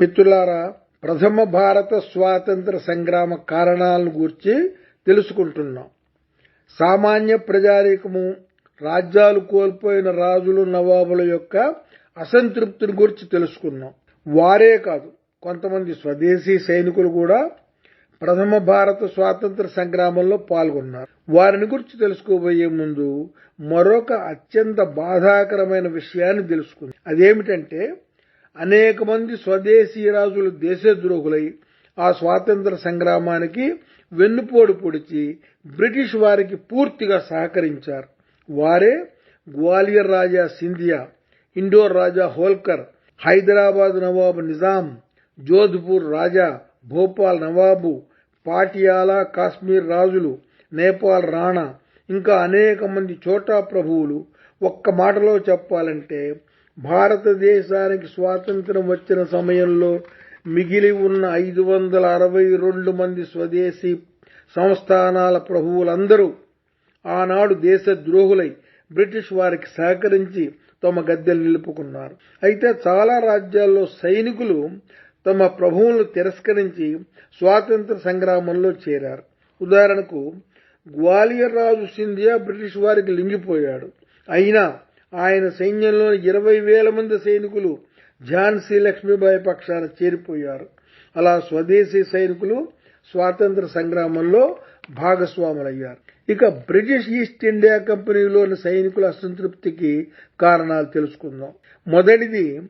మిత్రులారా ప్రథమ భారత స్వాతంత్ర సంగ్రామ కారణాలను గూర్చి తెలుసుకుంటున్నాం. సామాన్య ప్రజానీకము రాజ్యాలు కోల్పోయిన రాజులు నవాబుల యొక్క అసంతృప్తిని గురించి తెలుసుకున్నాం. వారే కాదు కొంతమంది స్వదేశీ సైనికులు కూడా ప్రథమ భారత స్వాతంత్ర సంగ్రామంలో పాల్గొన్నారు. వారిని గురించి తెలుసుకోబోయే ముందు మరొక అత్యంత బాధాకరమైన విషయాన్ని తెలుసుకుంది. అదేమిటంటే అనేక మంది స్వదేశీ రాజులు దేశద్రోహులై ఆ స్వాతంత్ర సంగ్రామానికి వెన్నుపోడు పొడిచి బ్రిటిష్ వారికి పూర్తిగా సహకరించారు. వారే గ్వాలియర్ రాజా సింధియా ఇండోర్ రాజా హోల్కర్ హైదరాబాద్ నవాబు నిజాం జోధ్పూర్ రాజా భోపాల్ నవాబు పాటియాలా కాశ్మీర్ రాజులు నేపాల్ రాణా ఇంకా అనేక మంది చోటా ప్రభువులు ఒక్క మాటలో చెప్పాలంటే భారతదేశానికి స్వాతంత్రం వచ్చిన సమయంలో మిగిలి ఉన్న ఐదు వందల అరవై రెండు మంది స్వదేశీ సంస్థానాల ప్రభువులందరూ ఆనాడు దేశద్రోహులై బ్రిటిష్ వారికి సహకరించి తమ గద్దెలు నిలుపుకున్నారు. అయితే చాలా రాజ్యాల్లో సైనికులు తమ ప్రభువులను తిరస్కరించి స్వాతంత్ర సంగ్రామంలో చేరారు. ఉదాహరణకు గ్వాలియర్ రాజు సింధియా బ్రిటిష్ వారికి లింగిపోయాడు. అయినా ఆయన సైన్యంలోని ఇరవై వేల మంది సైనికులు ఝాన్సీ లక్ష్మీబాయి పక్షాన చేరిపోయారు. అలా స్వదేశీ సైనికులు స్వాతంత్ర సంగ్రామంలో భాగస్వాములయ్యారు. ఇక బ్రిటిష్ ఈస్ట్ ఇండియా కంపెనీలోని సైనికుల అసంతృప్తికి కారణాలు తెలుసుకుందాం. మొదటిది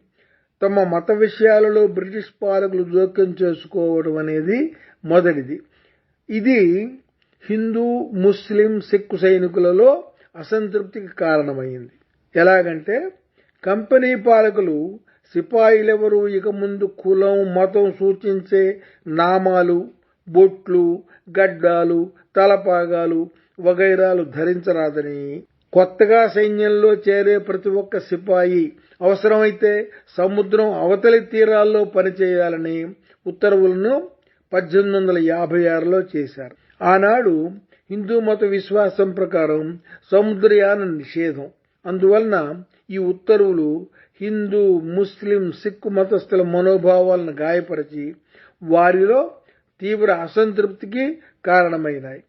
తమ మత విషయాలలో బ్రిటిష్ పాలకులు జోక్యం చేసుకోవడం అనేది మొదటిది. ఇది హిందూ ముస్లిం సిక్కు సైనికులలో అసంతృప్తికి కారణమైంది. ఎలాగంటే కంపెనీ పాలకులు సిపాయిలెవరూ ఇక ముందు కులం మతం సూచించే నామాలు బొట్లు గడ్డాలు తలపాగాలు వగైరాలు ధరించరాదని కొత్తగా సైన్యంలో చేరే ప్రతి ఒక్క సిపాయి అవసరమైతే సముద్రం అవతలి తీరాల్లో పనిచేయాలని ఉత్తర్వులను పద్దెనిమిది వందల యాభై ఆరులో చేశారు. ఆనాడు హిందూ మత విశ్వాసం ప్రకారం సముద్రయాన నిషేధం. అందువలన ఈ ఉత్తర్వులు హిందూ ముస్లిం సిక్కు మతస్థుల మనోభావాలను గాయపరిచి వారిలో తీవ్ర అసంతృప్తికి కారణమైనాయి.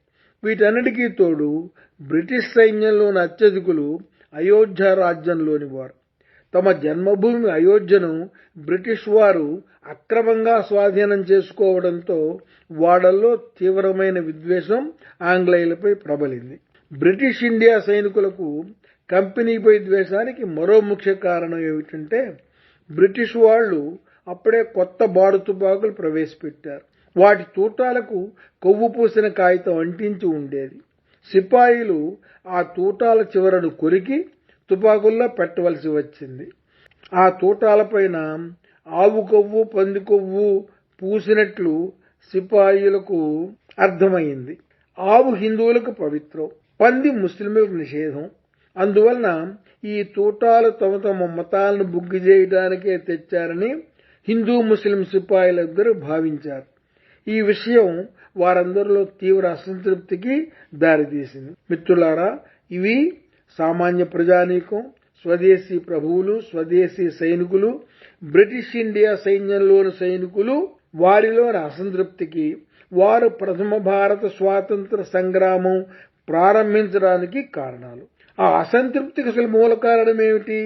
వీటన్నిటికీ తోడు బ్రిటిష్ సైన్యంలోని అత్యధికులు అయోధ్య రాజ్యంలోని వారు. తమ జన్మభూమి అయోధ్యను బ్రిటిష్ వారు అక్రమంగా స్వాధీనం చేసుకోవడంతో వాడల్లో తీవ్రమైన విద్వేషం ఆంగ్లేయులపై ప్రబలింది. బ్రిటిష్ ఇండియా సైనికులకు కంపెనీపై ద్వేషానికి మరో ముఖ్య కారణం ఏమిటంటే బ్రిటిష్ వాళ్ళు అప్పుడే కొత్త బాడు తుపాకులు ప్రవేశపెట్టారు. వాటి తూటాలకు కొవ్వు పూసిన కాగితం అంటించి ఉండేది. సిపాయిలు ఆ తూటాల చివరను కొరికి తుపాకుల్లో పెట్టవలసి వచ్చింది. ఆ తూటాలపైన ఆవు కొవ్వు పంది కొవ్వు పూసినట్లు సిపాయిలకు అర్థమైంది. ఆవు హిందువులకు పవిత్రం పంది ముస్లింలకు నిషేధం. అందువలన ఈ తూటాలు తమ తమ మతాలను బుగ్గి చేయడానికే తెచ్చారని హిందూ ముస్లిం సిపాయిలిద్దరూ భావించారు. ఈ విషయం వారందరిలో తీవ్ర అసంతృప్తికి దారితీసింది. మిత్రులారా ఇవి సామాన్య ప్రజానీకం స్వదేశీ ప్రభువులు స్వదేశీ సైనికులు బ్రిటిష్ ఇండియా సైన్యంలోని సైనికులు వారిలోని అసంతృప్తికి వారు ప్రథమ భారత స్వాతంత్ర సంగ్రామం ప్రారంభించడానికి కారణాలు. ఆ అసంతృప్తికి అసలు మూల కారణం ఏమిటి?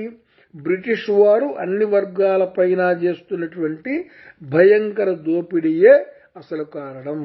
బ్రిటిష్ వారు అన్ని వర్గాలపైన చేస్తున్నటువంటి భయంకర దోపిడీయే అసలు కారణం.